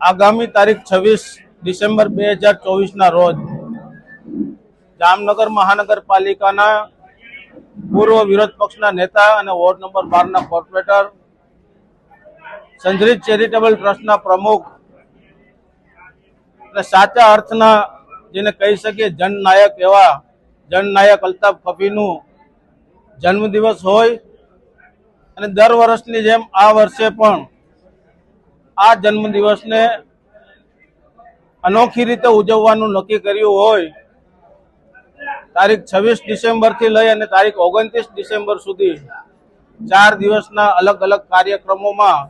આગામી તારીખ છવ્વીસ ડિસેમ્બર બે હજાર ચોવીસના રોજ જામનગર મહાનગરપાલિકાના પૂર્વ વિરોધ પક્ષના નેતા અને વોર્ડ નંબર બારના કોર્પોરેટર સંજરીત ચેરિટેબલ ટ્રસ્ટના પ્રમુખ અને સાચા અર્થના જેને કહી શકીએ જનનાયક એવા જનનાયક અલ્તાફ કફીનું જન્મદિવસ હોય અને દર વર્ષની જેમ આ વર્ષે પણ આ જન્મદિવસને અનોખી રીતે ઉજવવાનું નક્કી કર્યું હોય, તારીખ છવ્વીસ ડિસેમ્બરથી લઈ અને તારીખ ઓગણત્રીસ ડિસેમ્બર સુધી ચાર દિવસના અલગ અલગ કાર્યક્રમોમાં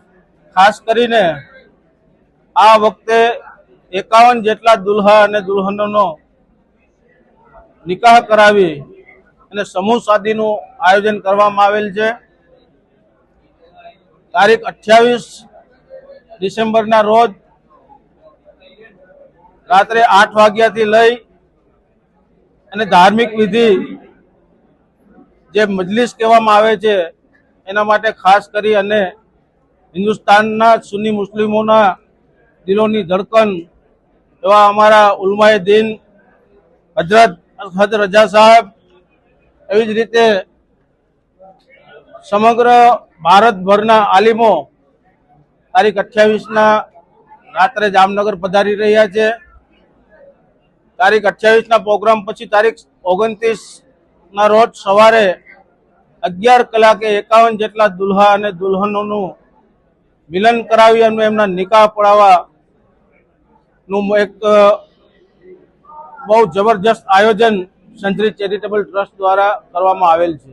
ખાસ કરીને આ વખતે એકાવન જેટલા દુલ્હા અને દુલ્હનોનો નિકાહ કરાવી અને સમૂહ શાદીનું આયોજન કરવામાં આવેલ છે. તારીખ અઠ્યાવીસ ડિસેમ્બરના રોજ રાત્રે આઠ વાગ્યાથી લઈ અને ધાર્મિક વિધિ જે મજલિસ કહેવામાં આવે છે, એના માટે ખાસ કરી અને હિન્દુસ્તાનના સુન્ની મુસ્લિમોના દિલોની ધડકન એવા અમારા ઉલમાએ દિન હજરત હદ રજા સાહેબ એવી જ રીતે સમગ્ર ભારતભરના આલિમો તારીખ અઠ્યાવીસના રાત્રે જામનગર પધારી રહ્યા છે. તારીખ અઠ્યાવીસના પ્રોગ્રામ પછી તારીખ ઓગણત્રીસ ના રોજ સવારે અગિયાર કલાકે એકાવન જેટલા દુલ્હા અને દુલ્હનોનું મિલન કરાવી અને એમના નિકાહ પડાવવા નું એક બહુ જબરજસ્ત આયોજન સંતરી ચેરિટેબલ ટ્રસ્ટ દ્વારા કરવામાં આવેલ છે.